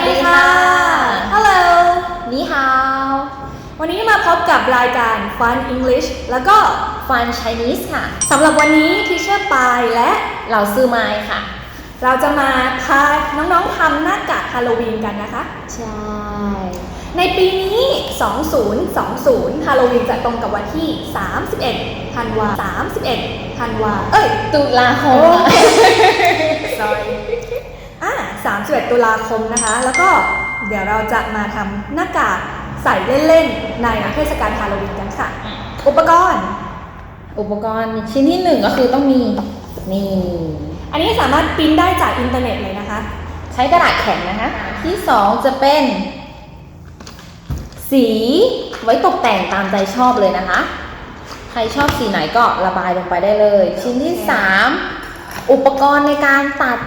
สดีค่ะ ฮัลโหล นี่ฮาว วันนี้มาพบกับรายการ Fun English แล้วก็ Fun Chinese ค่ะ สำหรับวันนี้ทีเชอร์ปายและเหล่าซื้อไม้ค่ะ เราจะมาพาน้องๆทำหน้ากากฮาโลวีนกันนะคะ ใช่ ในปีนี้ 2020 ฮาโลวีนจะตรงกับวันที่ 31ธันวา31ธันวา เอ้ย ตุลาคม sorry 31 ตุลาคมนะคะ แล้วก็เดี๋ยวเราจะมาทำหน้ากากใส่เล่นๆ ในเทศกาลฮาโลวีนกันค่ะ อุปกรณ์ อุปกรณ์ชิ้นที่หนึ่งก็คือต้องมีนี่ อันนี้สามารถปริ้นได้จากอินเทอร์เน็ตเลยนะคะ ใช้กระดาษแข็งนะคะ ที่สองจะเป็น สีไว้ตกแต่งตามใจชอบเลยนะคะ ใครชอบสีไหนก็ระบายลงไปได้เลย ชิ้นที่สามอุปกรณ์ในการตัด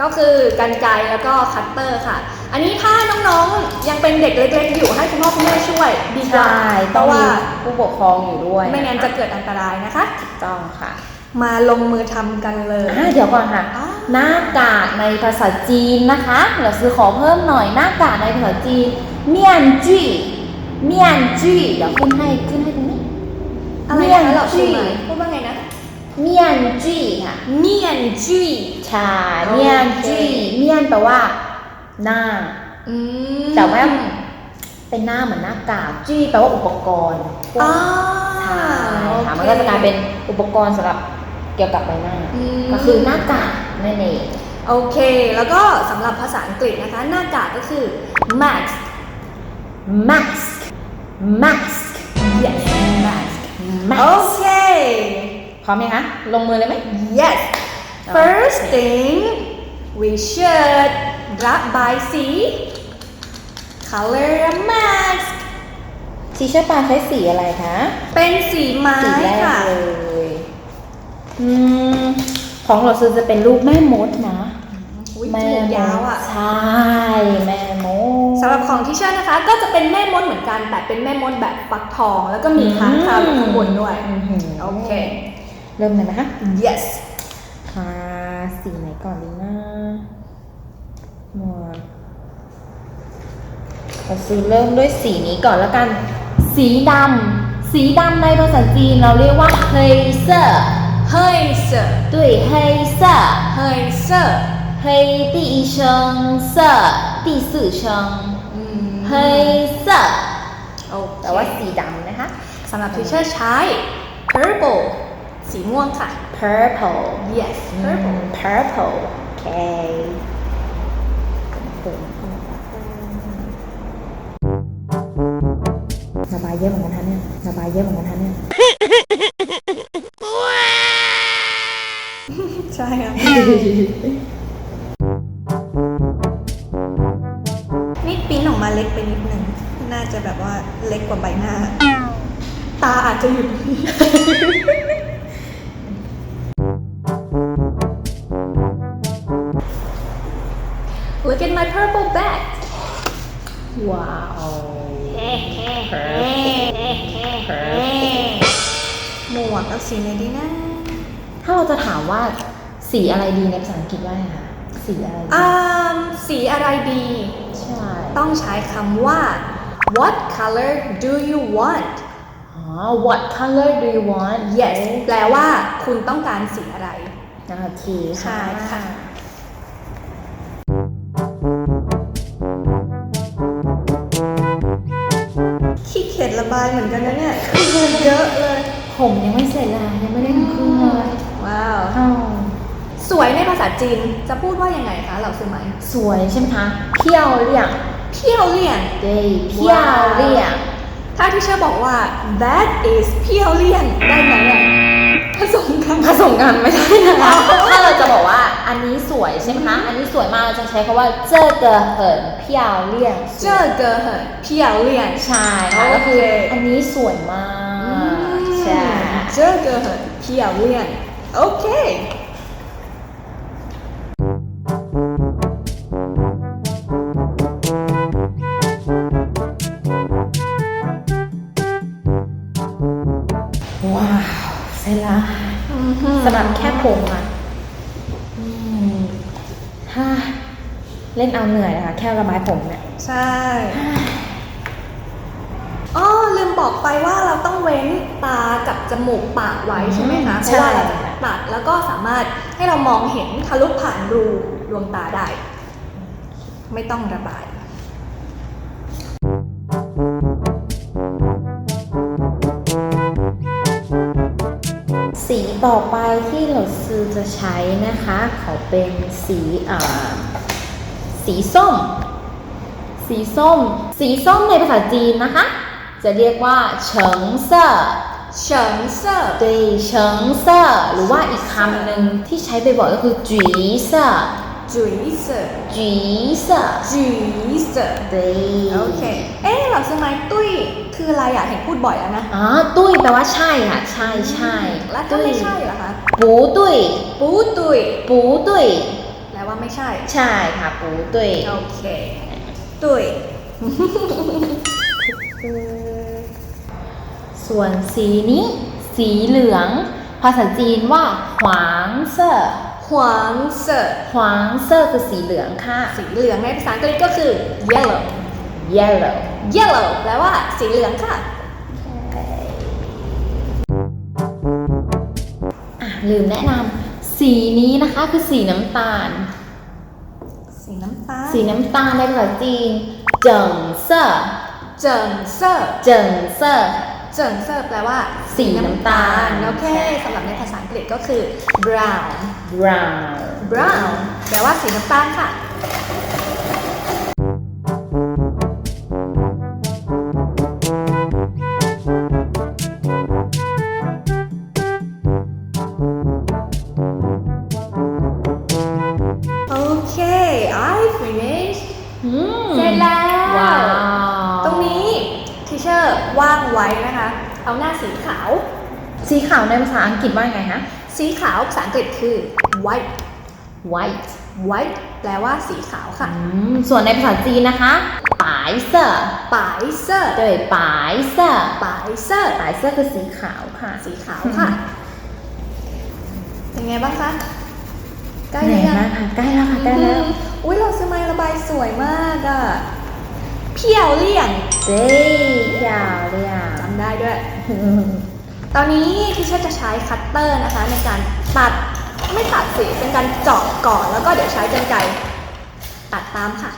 ก็คือกันไกรแล้วก็คัตเตอร์ค่ะ อันนี้ถ้าน้องๆยังเป็นเด็กเล็กๆอยู่ให้คุณพ่อคุณแม่ช่วยดีกว่าใช่เพต้องราะมีว่าผู้ปกครองอยู่ด้วย ไม่งั้นจะเกิดอันตรายนะคะถูกต้องค่ะ มาลงมือทำกันเลยอ่าเดี๋ยวก่อนค่ะอ่าหน้ากากในภาษาจีนนะคะเราซื้อขอเพิ่มหน่อยหน้ากากในภาษาจีนเมียนจีเมียนจีเดี๋ยวขึ้นให้ขึ้นให้ตรงนี้อะไรเมียนนะเราจี้ เมียนจีค่ะ เมียนจีใช่โอเคเมียนจีเมียนแปลว่า หน้า อืมแต่ว่าเป็นหน้าเหมือนหน้ากากจีแปลว่าอุปกรณ์พวกอ่าใช่โอค่ะเคมันก็จะกลายเป็นอุปกรณ์สำหรับเกี่ยวกับใบหน้าอืมก็คือหน้ากากนั่นเองโอเค แล้วก็สำหรับภาษาอังกฤษนะคะ หน้ากากก็คือ mask mask mask yes mask โอ mask เค พร้อมยังคะ ลงมือเลยไหม yes first thing we should ระบายสี color a mask ทีเชอร์ปาใช้สีอะไรคะ เป็นสีไม้สีแรกค่ะเลยอืมของเราซื้อจะเป็นรูปแม่มดนะอุ๊ยจมูกยาวอะ ใช่ แม่มดสำหรับของที่เชื่อนะคะ ก็จะเป็นแม่มดเหมือนกัน แต่เป็นแม่มดแบบฟักทอง แล้วก็มีค้างคาวอยู่ข้างบนด้วยอื้อหือโอเค เริ่มเลยไหมคะ yes ทาสีไหนก่อนดีนะหมวดเราซื้อเริ่มด้วยสีนี้ก่อนแล้วกัน สีดำ สีดำในภาษาจีนเราเรียกว่าเฮเซอร์ เฮ้ยเซอร์ 对黑色 เฮ้ยเซอร์ 黑第一声色第四声 อืม 黑色 โอเค แต่ว่าสีดำนะคะ สำหรับที่เชื่อใช้ purple สีม่วงค่ะ purple yes purple อืม purple โอเคระบายเยอะเหมือนกันท่านเนี่ยระบายเยอะเหมือนกันท่านเนี่ยใช่ค่ะนี่ปริ้นออกมาเล็กไปนิดนึง น่าจะแบบว่าเล็กกว่าใบหน้า ตาอาจจะอยู่ Look ว้าวหมวกเอาสีไหนดีนะ ถ้าเราจะถามว่าสีอะไรดีในภาษาอังกฤษว่าไงคะสีอะไรดีอ่าสีอะไรดี ใช่ ต้องใช้คำว่า What color do you want อ๋อ what color do you want Yes แปลว่าคุณต้องการสีอะไร โอเคใช่ค่ะ เยอะเลย ผมยังไม่เสร็จเลยยังไม่ได้ถึงครึ่งเลย ว้าว อ้าว สวยในภาษาจีนจะพูดว่ายังไงคะเราซื้อไหม สวยใช่ไหมคะ漂亮 เพี้ยวเลี่ยน 对漂亮 ถ้าที่เชื่อบอกว่า that is เพี้ยวเลี่ยนได้ไหมอ่ะผสมกัน ผสมกันไม่ใช่นะคะถ้าเราจะบอกว่าอันนี้สวยใช่ไหมคะอันนี้สวยมากเราจะใช้คำว่า这个很漂亮这个很漂亮 ใช่ค่ะก็คืออันนี้สวยมาก ใช่ 这个很漂亮 โอเค ว้าวเสร็จแล้วสำหรับแค่ผมค่ะอืมถ้าเล่นเอาเหนื่อยนะคะแค่ระบายผมเนี่ย ใช่อ๋อ บอกไปว่าเราต้องเว้นตากับจมูกปากไว้ใช่ไหมคะเพใช่ราะว่าเราจะตัดแล้วก็สามารถให้เรามองเห็นทะลุผ่านรูดวงตาได้ ไม่ต้องระบายสีต่อไปที่เราซื้อจะใช้นะคะ เขาเป็นสีอ่าสีส้ม สีส้ม สีส้มในภาษาจีนนะคะ จะเรียกว่าเฉิงเซ่อเฉิงเซ่อ对เฉิงเซ่อหรือว่าอีกคำหนึ่งที่ใช้บ่อยๆก็คือจีเซ่อจุ๋ยเซ่อจีเซ่อจุ๋ยเซ่อ对โอเค เอ๊ะเราซื้อไม้ตุ้ยคืออะไรอะเห็นพูดบ่อยแล้วนะอ๋อตุ้ยแปลว่าใช่ค่ะ ใช่ใช่แล้วถ้าไม่ใช่เหรอคะปูตุ้ยปูตุ้ยปูตุ้ยแปลว่าไม่ใช่ ใช่ค่ะปูตุ้ยโอเคตุ้ย ส่วนสีนี้ สีเหลือง ภาษาจีนว่าหวางเซ่อหวางเซ่อหวางเซ่อคือสีเหลืองค่ะ สีเหลืองในภาษาอังกฤษก็คือ yellow yellow yellow แปลว่าสีเหลืองค่ะอะลืมแนะนำสีนี้นะคะคือสีน้ำตาล สีน้ำตาล สีน้ำตาลในภาษาจีนเจิงเซ่อเจิงเซ่อเจิงเซ่อ เจิงเซ่อแปลว่าสีน้ำตาลโอเคสำหรับในภาษาอังกฤษก็คือ brown brown brown แปลว่าสีน้ำตาลค่ะาวในภาษาอังกฤษว่าไงคะสีขาวภาษาอังกฤษคือ white white white แปลว่าสีขาวค่ะอืมส่วนในภาษาจีนนะคะปายเซ่อปายเซอร์对ปายเซ่อปายเซอร์ปายเซ่อคือสีขาวค่ะ สีขาวค่ะ เป็นไงบ้างคะ ใกล้ไหหนรือยังมากค่ะ ใกล้แล้วค่ะ ใกล้แล้วอืมอุ้ยเราซื้อไม้ระบายสวยมากอะเพียวเลี่ยงเด้ยาวเลยอะจำได้ด้วย ตอนนี้ที่เชอร์จะใช้คัตเตอร์นะคะ ในการตัดไม่ตัดสิเป็นการเจาะก่อนแล้วก็เดี๋ยวใช้กรรไกรตัดตามค่ะ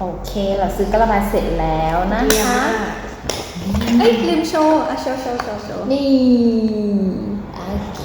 โอเคเราซื้อกระบาดเสร็จแล้วนะเยี่ยมคะมากเอ้ยลืมโชว์อะโชว์โชว์โชว์โชว์นี่โอเค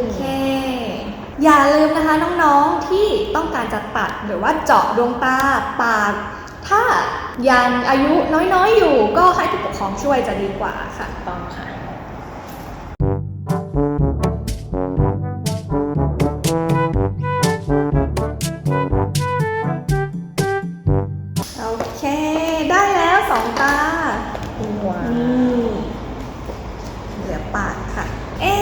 โอเค อย่าลืมนะคะน้องๆที่ ต้องการจะตัดหรือว่าเจาะดวงตาปากถ้ายังอายุน้อยๆอยู่ก็ให้ผู้ปกครองช่วยจะดีกว่าค่ะต้องค่ะโอเค ได้แล้วสองตาว้านี่เหลือปากค่ะ เอ๊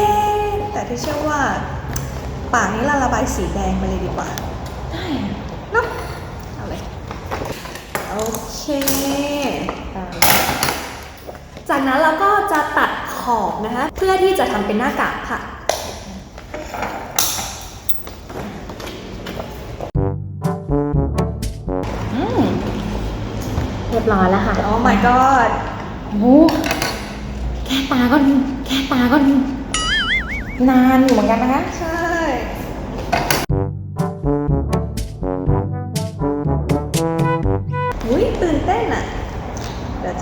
แต่ที่เชื่อว่า ปากนี้เราระบายสีแดงไปเลยดีกว่า ได้อะ เนาะเอาเลย โอ เคตามจากนั้นเราก็จะตัดขอบนะคะเพื่อที่จะทำเป็นหน้ากากค่ะอืมเรียบร้อยแล้วค่ะโอ้ my god โอ้โหแค่ตาก็แค่ตาก็นานอยู่เหมือนกันนะคะ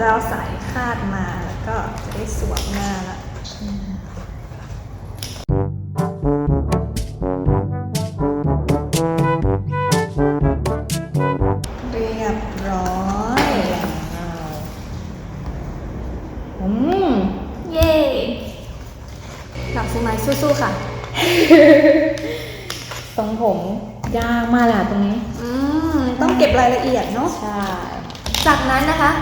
จะเอาสายคาดมาแล้วก็จะได้สวมหน้าละเรียบร้อยอืมเย้ดอกสมัยสู้ๆค่ะ ทรงผมยากมากเลยอะตรงนี้ อืม ต้องเก็บรายละเอียดเนาะ ใช่ จากนั้นนะคะ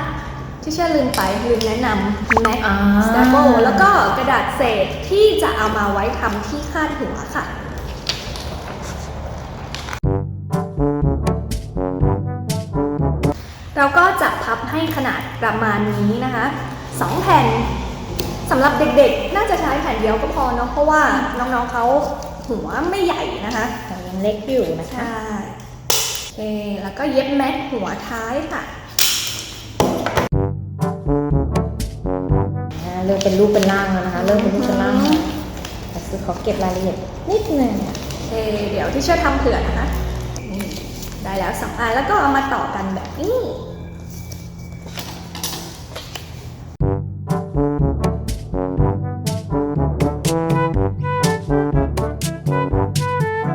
ที่เชื่อลืมไปลืมแนะนำ Mac อ่า Staple แล้วก็กระดาษเศษที่จะเอามาไว้ทำที่คาดหัวค่ะเราก็จะพับให้ขนาดประมาณนี้นะคะสองแผ่นสำหรับเด็กๆ น่าจะใช้แผ่นเดียวก็พอเนาะเพราะว่าน้องๆเขาหัวไม่ใหญ่นะคะแต่ยังเล็กอยู่นะคะใช่แล้วก็เย็บแม็กหัวท้ายค่ะ ริ่มเป็นรูปเป็นร่างแล้วนะคะ เริ่มเป็นรูปเป็นร่างอืแล้วมแต่คือขอเก็บรายละเอียดนิดนึงโอเคเดี๋ยวที่ช่วยทำเผื่อนะคะนี่ได้แล้วสองอันแล้วก็เอามาต่อกันแบบนี้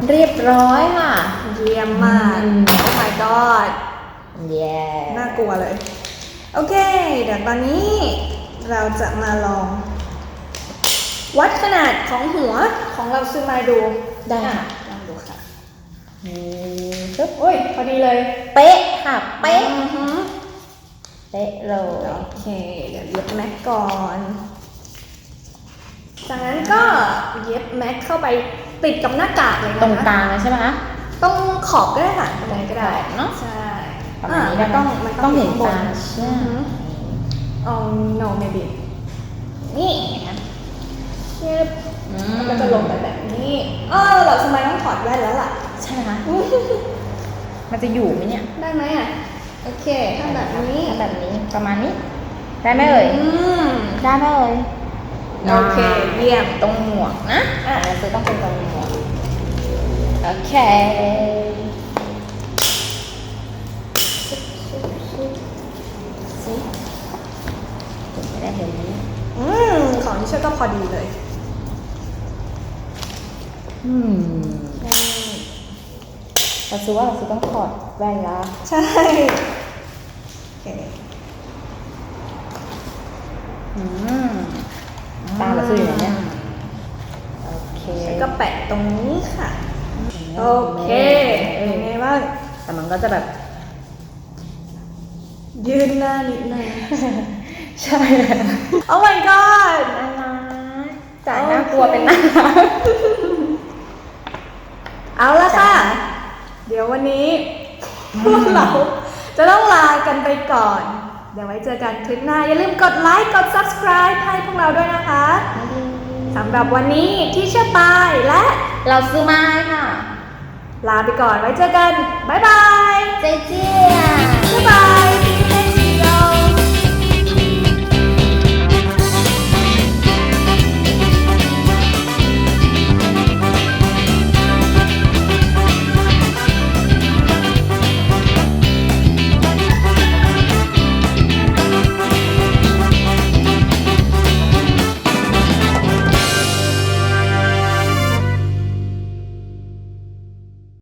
เรียบร้อยค่ะ เยี่ยมมาก อืม โอ้ my god เย้น่ากลัวเลย โอเค เดี๋ยวตอนนี้ เราจะมาลอง วัดขนาดของหัวของเราซื้อมาดูได้ค่ะอะลองดูค่ะนี่ปึ๊บโอ้ยพอดีเลย เป๊ะค่ะเป๊ะอือหือเป๊ะเลยโอเค เดี๋ยวเย็บแม็กก่อน จากนั้นก็เย็บแม็กเข้าไปติดกับหน้ากากเลยนะคะตรงกลางเลยใช่ไหมคะต้องขอบก็ได้ค่ะตรงไหนก็ได้ขอบเนอะใช่ประมาณนี้อะนะต้ต้อองงมันต้องเห็นข้ตางบใช่ อือหือ oh no maybe นี่นะชึบอืมันก็จะลงไปแบบนี้ เออเราสมัยต้องถอดแว่นแล้วล่ะ ใช่ไหมคะมันจะอยู่ไหมเนี่ยได้ไหมอะ โอเคทำแบบนี้ทำแบบนี้ประมาณนี้ ได้ไหมเอ่ยอืมได้ไหมเอ่ยโอเคเยี่ยมตรงหมวกนะอะอะซื้อต้องเป็นตรงหมวกโอเค เห็นไหมเนี่ยอืมของที่ช่วยก็พอดีเลย อืมเราซื้อว่าเราซื้อต้องถอดแว่นแล้วใช่โอเคอืมตาเราซื้ออยู่เนี่ยโอเคแล้วก็แปะตรงนี้ค่ะ โอเคเอเป็นอไงบ้างแต่มันก็จะแบบ ยืนหน้านิดนึง ใช่ โอ้ my god น่ารักจากน่ากลัวเป็นน่ารักเอาละค่ะจ้ะเดี๋ยววันนี้ พวกเราจะต้องลากันไปก่อน เดี๋ยวไว้เจอกันคลิปหน้า อย่าลืมกดไลค์กด subscribe ให้พวกเราด้วยนะคะสำหรับวันนี้ที่เชื่อปายและเราซื้อไม้ค่ะ ลาไปก่อนไว้เจอกัน บ๊ายบาย เจเจีย